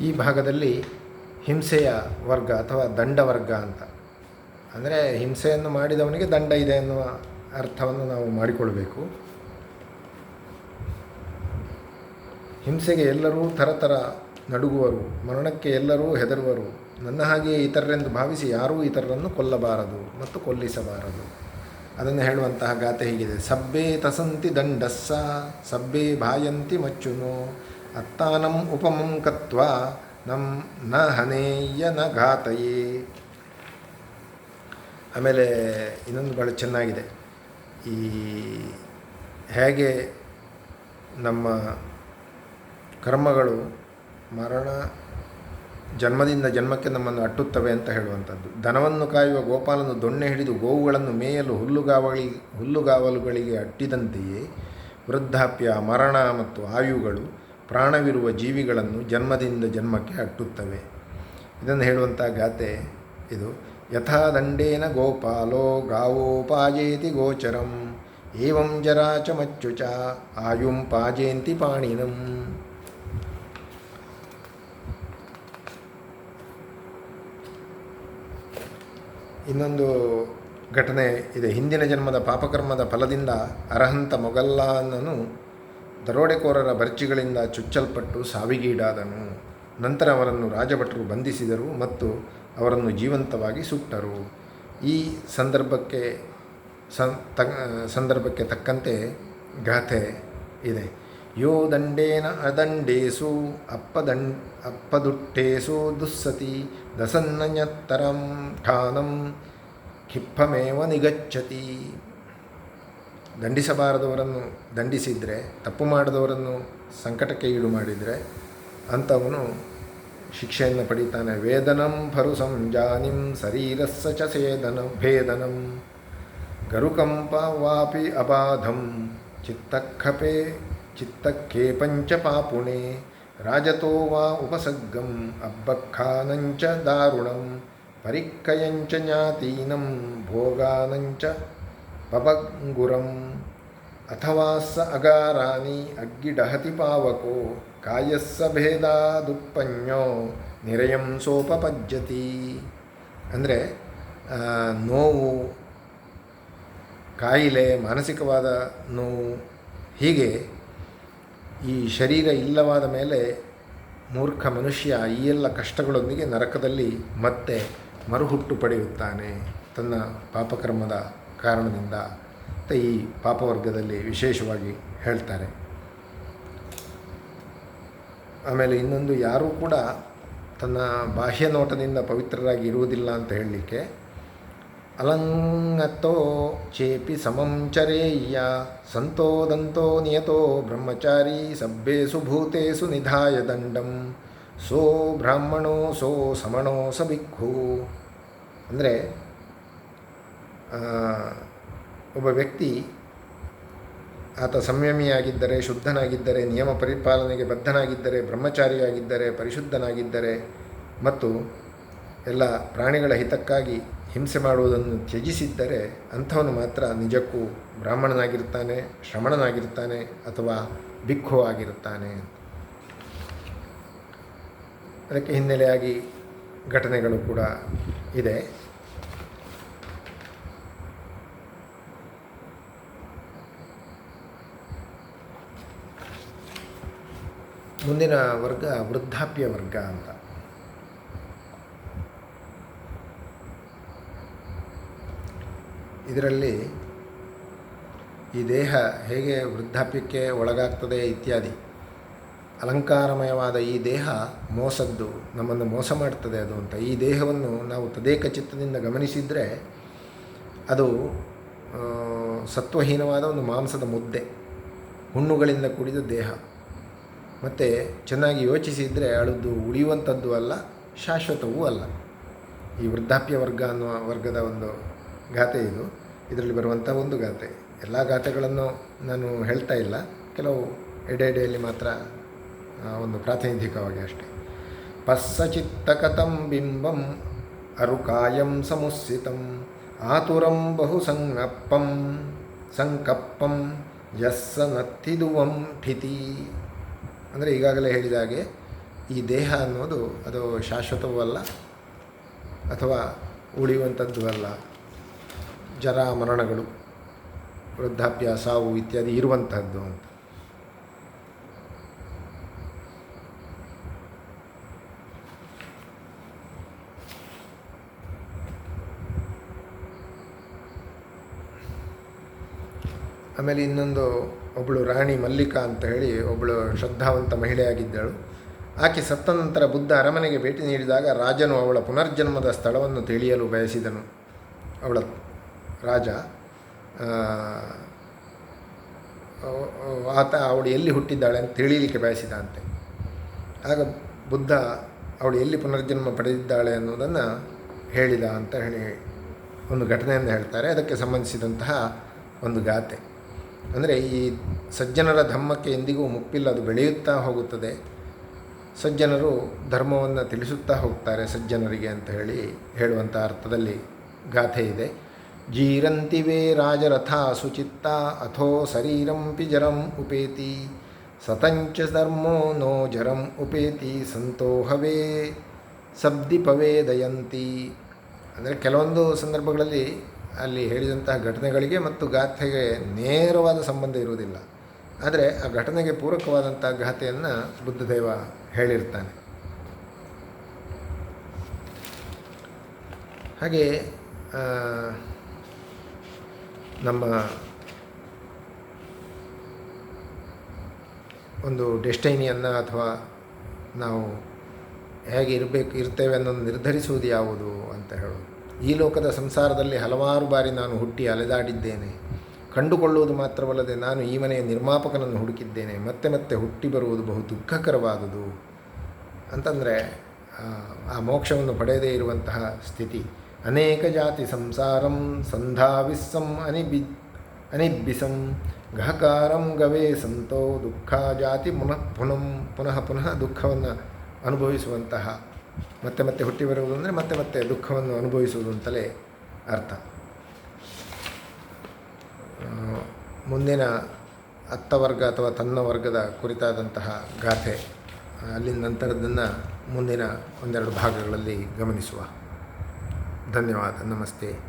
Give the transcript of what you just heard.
ಈ ಭಾಗದಲ್ಲಿ ಹಿಂಸೆಯ ವರ್ಗ ಅಥವಾ ದಂಡ ವರ್ಗ ಅಂತ. ಅಂದರೆ ಹಿಂಸೆಯನ್ನು ಮಾಡಿದವನಿಗೆ ದಂಡ ಇದೆ ಎನ್ನುವ ಅರ್ಥವನ್ನು ನಾವು ಮಾಡಿಕೊಳ್ಬೇಕು. ಹಿಂಸೆಗೆ ಎಲ್ಲರೂ ಥರಥರ ನಡುಗುವರು, ಮರಣಕ್ಕೆ ಎಲ್ಲರೂ ಹೆದರುವರು. ನನ್ನ ಹಾಗೆಯೇ ಇತರರೆಂದು ಭಾವಿಸಿ ಯಾರೂ ಇತರರನ್ನು ಕೊಲ್ಲಬಾರದು ಮತ್ತು ಕೊಲ್ಲಿಸಬಾರದು. ಅದನ್ನು ಹೇಳುವಂತಹ ಗಾತೆ ಹೀಗಿದೆ. ಸಬ್ಬೆ ತಸಂತಿ ದಂಡಸ್ಸ, ಸಬ್ಬೆ ಭಾಯಂತಿ ಮಚ್ಚುನು. ಅತ್ತಾನಂ ಉಪಮಂ ಕತ್ವ, ನಂ ನ ಹನೇಯ ನ ಘಾತಯೇ. ಆಮೇಲೆ ಇನ್ನೊಂದು ಭಾಳ ಚೆನ್ನಾಗಿದೆ. ಈ ಹೇಗೆ ನಮ್ಮ ಕರ್ಮಗಳು ಮರಣ ಜನ್ಮದಿಂದ ಜನ್ಮಕ್ಕೆ ನಮ್ಮನ್ನು ಅಟ್ಟುತ್ತವೆ ಅಂತ ಹೇಳುವಂಥದ್ದು. ದನವನ್ನು ಕಾಯುವ ಗೋಪಾಲನು ದೊಣ್ಣೆ ಹಿಡಿದು ಗೋವುಗಳನ್ನು ಮೇಯಲು ಹುಲ್ಲುಗಾವಳಿ, ಹುಲ್ಲುಗಾವಲುಗಳಿಗೆ ಅಟ್ಟಿದಂತೆಯೇ ವೃದ್ಧಾಪ್ಯ, ಮರಣ ಮತ್ತು ಆಯುಗಳು ಪ್ರಾಣವಿರುವ ಜೀವಿಗಳನ್ನು ಜನ್ಮದಿಂದ ಜನ್ಮಕ್ಕೆ ಅಟ್ಟುತ್ತವೆ. ಇದನ್ನು ಹೇಳುವಂಥ ಗಾತೆ ಇದು. ಯಥಾ ದಂಡೇನ ಗೋಪಾಲೋ ಗಾವೋಪಾಯೇತಿ ಗೋಚರಂ, ಏವಂ ಜರಾಚ ಮಚ್ಚುಚ ಆಯುಂ ಪಾಜೇಂತಿ ಪಾಣಿನಂ. ಇನ್ನೊಂದು ಘಟನೆ ಇದೆ. ಹಿಂದಿನ ಜನ್ಮದ ಪಾಪಕರ್ಮದ ಫಲದಿಂದ ಅರಹಂತ ಮೊಗಲ್ಲಾನನು ದರೋಡೆಕೋರರ ಬರ್ಚಿಗಳಿಂದ ಚುಚ್ಚಲ್ಪಟ್ಟು ಸಾವಿಗೀಡಾದನು. ನಂತರ ಅವರನ್ನು ರಾಜಭಟರು ಬಂಧಿಸಿದರು ಮತ್ತು ಅವರನ್ನು ಜೀವಂತವಾಗಿ ಸುಟ್ಟರು. ಈ ಸಂದರ್ಭಕ್ಕೆ ಸಂದರ್ಭಕ್ಕೆ ತಕ್ಕಂತೆ ಗಾಥೆ ಇದೆ. ಯೋ ದಂಡೇನ ಅದಂಡೇಸು ಅಪ್ಪದಂ ಅಪ್ಪದುಟ್ಟೇಸು ದುಸ್ಸತಿ ದಸನ್ನಯತ್ತರಂ ಠಾನಂ ಖಿಪ್ಪಮೇವ ನಿಗಚ್ಚತಿ. ದಂಡಿಸಬಾರದವರನ್ನು ದಂಡಿಸಿದರೆ, ತಪ್ಪು ಮಾಡದವರನ್ನು ಸಂಕಟಕ್ಕೆ ಈಡು ಮಾಡಿದರೆ, ಅಂಥವನು ಶಿಕ್ಷೆಯನ್ನು ಪಡೀತಾನೆ. ವೇದನಂ ಫರು ಸಂಜಾನಿಂ ಶರೀರಸ್ಸ ಚ ಸೇದನ ಭೇದನಂ ಗರುಕಂಪ ವಾಪಿ ಅಬಾಧಂ ಚಿತ್ತಕ್ಕಪೆ ಚಿತ್ತಕ್ಕೆ ಪಂಚ ಪಾಪುಣೆ ರಾಜತೋ ವಾ ಉಪಸರ್ಗಂ ಅಬ್ಬಖಾನಂಚ ದಾರುಣಂ ಪರಿಕ್ಕಯಂಚ ಜ್ಞಾತೀನಂ ಭೋಗಾನಂಚ ಪಬಂಗುರಂ ಅಥವಾ ಸ ಅಗಾರಾನಿ ಅಗ್ಗಿಡಹತಿ ಪಾವಕೋ, ಕಾಯಸ್ಸ ಭೇದಾದುಪ್ಪನ್ಯೋ ನಿರಯಂ ಸೋಪಪಜ್ಜತಿ. ಅಂದರೆ ನೋವು, ಕಾಯಿಲೆ, ಮಾನಸಿಕವಾದ ನೋವು, ಹೀಗೆ ಈ ಶರೀರ ಇಲ್ಲವಾದ ಮೇಲೆ ಮೂರ್ಖ ಮನುಷ್ಯ ಈ ಎಲ್ಲ ಕಷ್ಟಗಳೊಂದಿಗೆ ನರಕದಲ್ಲಿ ಮತ್ತೆ ಮರುಹುಟ್ಟು ಪಡೆಯುತ್ತಾನೆ. ತನ್ನ ಪಾಪಕರ್ಮದ ಕಾರಣದಿಂದ ಈ ಪಾಪವರ್ಗದಲ್ಲಿ ವಿಶೇಷವಾಗಿ ಹೇಳ್ತಾರೆ. ಆಮೇಲೆ ಇನ್ನೊಂದು ಯಾರೂ ಕೂಡ ತನ್ನ ಬಾಹ್ಯ ನೋಟದಿಂದ ಪವಿತ್ರರಾಗಿ ಇರುವುದಿಲ್ಲ ಅಂತ ಹೇಳಲಿಕ್ಕೆ, ಅಲಂಗತೋ ಚೇಪಿ ಸಮಂ ಚರೇಯ್ಯ, ಸಂತೋದಂತೋ ನಿಯತೋ ಬ್ರಹ್ಮಚಾರಿ ಸಭ್ಯೇಸು ಭೂತೇಸು ನಿಧಾಯ ದಂಡಂ, ಸೋ ಬ್ರಾಹ್ಮಣೋ ಸೋ ಸಮಣೋ ಸ ಭಿಕ್ಷು ಅಂದರೆ ಒಬ್ಬ ವ್ಯಕ್ತಿ ಆತ ಸಂಯಮಿಯಾಗಿದ್ದರೆ, ಶುದ್ಧನಾಗಿದ್ದರೆ, ನಿಯಮ ಪರಿಪಾಲನೆಗೆ ಬದ್ಧನಾಗಿದ್ದರೆ, ಬ್ರಹ್ಮಚಾರಿಯಾಗಿದ್ದರೆ, ಪರಿಶುದ್ಧನಾಗಿದ್ದರೆ ಮತ್ತು ಎಲ್ಲ ಪ್ರಾಣಿಗಳ ಹಿತಕ್ಕಾಗಿ ಹಿಂಸೆ ಮಾಡುವುದನ್ನು ತ್ಯಜಿಸಿದ್ದರೆ ಅಂಥವನು ಮಾತ್ರ ನಿಜಕ್ಕೂ ಬ್ರಾಹ್ಮಣನಾಗಿರ್ತಾನೆ ಶ್ರಮಣನಾಗಿರ್ತಾನೆ ಅಥವಾ ಬಿಕ್ಕು ಆಗಿರುತ್ತಾನೆ ಅದಕ್ಕೆ ಹಿನ್ನೆಲೆಯಾಗಿ ಘಟನೆಗಳು ಕೂಡ ಇದೆ. ಮುಂದಿನ ವರ್ಗ ವೃದ್ಧಾಪ್ಯ ವರ್ಗ ಅಂತ. ಇದರಲ್ಲಿ ಈ ದೇಹ ಹೇಗೆ ವೃದ್ಧಾಪ್ಯಕ್ಕೆ ಒಳಗಾಗ್ತದೆ ಇತ್ಯಾದಿ. ಅಲಂಕಾರಮಯವಾದ ಈ ದೇಹ ಮೋಸದ್ದು, ನಮ್ಮನ್ನು ಮೋಸ ಮಾಡ್ತದೆ ಅದು ಅಂತ. ಈ ದೇಹವನ್ನು ನಾವು ತದೇಕ ಚಿತ್ತದಿಂದ ಗಮನಿಸಿದರೆ ಅದು ಸತ್ವಹೀನವಾದ ಒಂದು ಮಾಂಸದ ಮುದ್ದೆ, ಹುಣ್ಣುಗಳಿಂದ ಕೂಡಿದ ದೇಹ. ಮತ್ತು ಚೆನ್ನಾಗಿ ಯೋಚಿಸಿದರೆ ಅಳದು ಉಳಿಯುವಂಥದ್ದು ಅಲ್ಲ, ಶಾಶ್ವತವೂ ಅಲ್ಲ. ಈ ವೃದ್ಧಾಪ್ಯ ವರ್ಗ ಅನ್ನುವ ವರ್ಗದ ಒಂದು ಗಾಥೆ ಇದು. ಇದರಲ್ಲಿ ಬರುವಂಥ ಒಂದು ಗಾಥೆ ಎಲ್ಲ ಗಾಥೆಗಳನ್ನು ನಾನು ಹೇಳ್ತಾ ಇಲ್ಲ. ಕೆಲವು ಎಡೆ ಎಡೆಯಲ್ಲಿ ಮಾತ್ರ ಒಂದು ಪ್ರಾತಿನಿಧಿಕವಾಗಿ ಅಷ್ಟೆ. ಪಸ್ಸಚಿತ್ತಕತಂ ಬಿಂಬಂ ಅರುಕಾಯಂ ಸಮುಸ್ಸಿತಂ ಆತುರಂ ಬಹು ಸಂಗಪ್ಪಂ ಸಂಕಪ್ಪಂ ಯಸ್ಸ ನತ್ತಿದುವಂ ಠಿತಿ. ಅಂದರೆ ಈಗಾಗಲೇ ಹೇಳಿದ ಹಾಗೆ ಈ ದೇಹ ಅನ್ನೋದು ಅದು ಶಾಶ್ವತವೂ ಅಲ್ಲ ಅಥವಾ ಉಳಿಯುವಂಥದ್ದು ಅಲ್ಲ. ಜರ ಮರಣಗಳು ವೃದ್ಧಾಪ್ಯ ಸಾವು ಇತ್ಯಾದಿ ಇರುವಂತಹದ್ದು ಅಂತ. ಆಮೇಲೆ ಇನ್ನೊಂದು ಒಬ್ಬಳು ರಾಣಿ ಮಲ್ಲಿಕಾ ಅಂತ ಹೇಳಿ ಒಬ್ಬಳು ಶ್ರದ್ಧಾವಂತ ಮಹಿಳೆಯಾಗಿದ್ದಳು. ಆಕೆ ಸತ್ತ ನಂತರ ಬುದ್ಧ ಅರಮನೆಗೆ ಭೇಟಿ ನೀಡಿದಾಗ ರಾಜನು ಅವಳ ಪುನರ್ಜನ್ಮದ ಸ್ಥಳವನ್ನು ತಿಳಿಯಲು ಬಯಸಿದನು. ಅವಳ ರಾಜ ಆತ ಅವಳು ಎಲ್ಲಿ ಹುಟ್ಟಿದ್ದಾಳೆ ಅಂತ ತಿಳಿಯಲಿಕ್ಕೆ ಬಯಸಿದಂತೆ. ಆಗ ಬುದ್ಧ ಅವಳು ಎಲ್ಲಿ ಪುನರ್ಜನ್ಮ ಪಡೆದಿದ್ದಾಳೆ ಅನ್ನೋದನ್ನು ಹೇಳಿದ ಅಂತ ಹೇಳಿ ಒಂದು ಘಟನೆಯನ್ನು ಹೇಳ್ತಾರೆ. ಅದಕ್ಕೆ ಸಂಬಂಧಿಸಿದಂತಹ ಒಂದು ಗಾತೆ. ಅಂದರೆ ಈ ಸಜ್ಜನರ ಧರ್ಮಕ್ಕೆ ಎಂದಿಗೂ ಮುಪ್ಪಿಲ್ಲ, ಅದು ಬೆಳೆಯುತ್ತಾ ಹೋಗುತ್ತದೆ. ಸಜ್ಜನರು ಧರ್ಮವನ್ನು ತಿಳಿಸುತ್ತಾ ಹೋಗ್ತಾರೆ ಸಜ್ಜನರಿಗೆ ಅಂತ ಹೇಳಿ ಹೇಳುವಂಥ ಅರ್ಥದಲ್ಲಿ ಗಾಥೆ ಇದೆ. ಜೀರಂತಿವೇ ರಾಜರಥ ಸುಚಿತ್ತ, ಅಥೋ ಶರೀರಂ ಪಿಜರಂ ಉಪೇತಿ. ಸತಂಚ ಧರ್ಮೋ ನೋ ಜರಂ ಉಪೇತಿ ಸಂತೋಹವೇ ಸಬ್ದಿಪವೇ ದಯಂತಿ ಅಂದರೆ ಕೆಲವೊಂದು ಸಂದರ್ಭಗಳಲ್ಲಿ ಅಲ್ಲಿ ಹೇಳಿದಂತಹ ಘಟನೆಗಳಿಗೆ ಮತ್ತು ಗಾಥೆಗೆ ನೇರವಾದ ಸಂಬಂಧ ಇರುವುದಿಲ್ಲ. ಆದರೆ ಆ ಘಟನೆಗೆ ಪೂರಕವಾದಂಥ ಗಾಥೆಯನ್ನು ಬುದ್ಧದೇವ ಹೇಳಿರ್ತಾನೆ. ಹಾಗೆ ನಮ್ಮ ಒಂದು ಡೆಸ್ಟೈನಿಯನ್ನು ಅಥವಾ ನಾವು ಹೇಗೆ ಇರಬೇಕು, ಇರ್ತೇವೆ ಅನ್ನೋದು ನಿರ್ಧರಿಸುವುದು ಯಾವುದು ಅಂತ ಹೇಳೋದು. ಈ ಲೋಕದ ಸಂಸಾರದಲ್ಲಿ ಹಲವಾರು ಬಾರಿ ನಾನು ಹುಟ್ಟಿ ಅಲೆದಾಡಿದ್ದೇನೆ. ಕಂಡುಕೊಳ್ಳುವುದು ಮಾತ್ರವಲ್ಲದೆ ನಾನು ಈ ಮನೆಯ ನಿರ್ಮಾಪಕನನ್ನು ಹುಡುಕಿದ್ದೇನೆ. ಮತ್ತೆ ಮತ್ತೆ ಹುಟ್ಟಿ ಬರುವುದು ಬಹು ದುಃಖಕರವಾದುದು. ಅಂತಂದರೆ, ಆ ಮೋಕ್ಷವನ್ನು ಪಡೆಯದೇ ಇರುವಂತಹ ಸ್ಥಿತಿ. ಅನೇಕ ಜಾತಿ ಸಂಸಾರಂ ಸಂಧಾವಿಸ್ಸಂ ಅನಿಬಿ, ಅನಿಬ್ಬಿಸಂ ಗಹಕಾರಂ ಗವೇ ಸಂತೋ ದುಃಖ ಜಾತಿ ಪುನಃ ಪುನಃ ಪುನಃ ಪುನಃ ದುಃಖವನ್ನು ಅನುಭವಿಸುವಂತಹ ಮತ್ತೆ ಮತ್ತೆ ಹುಟ್ಟಿ ಬರುವುದು ಅಂದರೆ ಮತ್ತೆ ಮತ್ತೆ ದುಃಖವನ್ನು ಅನುಭವಿಸುವುದು ಅಂತಲೇ ಅರ್ಥ. ಮುಂದಿನ ಅತ್ತ ವರ್ಗ ಅಥವಾ ತನ್ನ ವರ್ಗದ ಕುರಿತಾದಂತಹ ಗಾಥೆ ಅಲ್ಲಿನ ನಂತರದನ್ನು ಮುಂದಿನ ಒಂದೆರಡು ಭಾಗಗಳಲ್ಲಿ ಗಮನಿಸುವ. ಧನ್ಯವಾದ, ನಮಸ್ತೆ.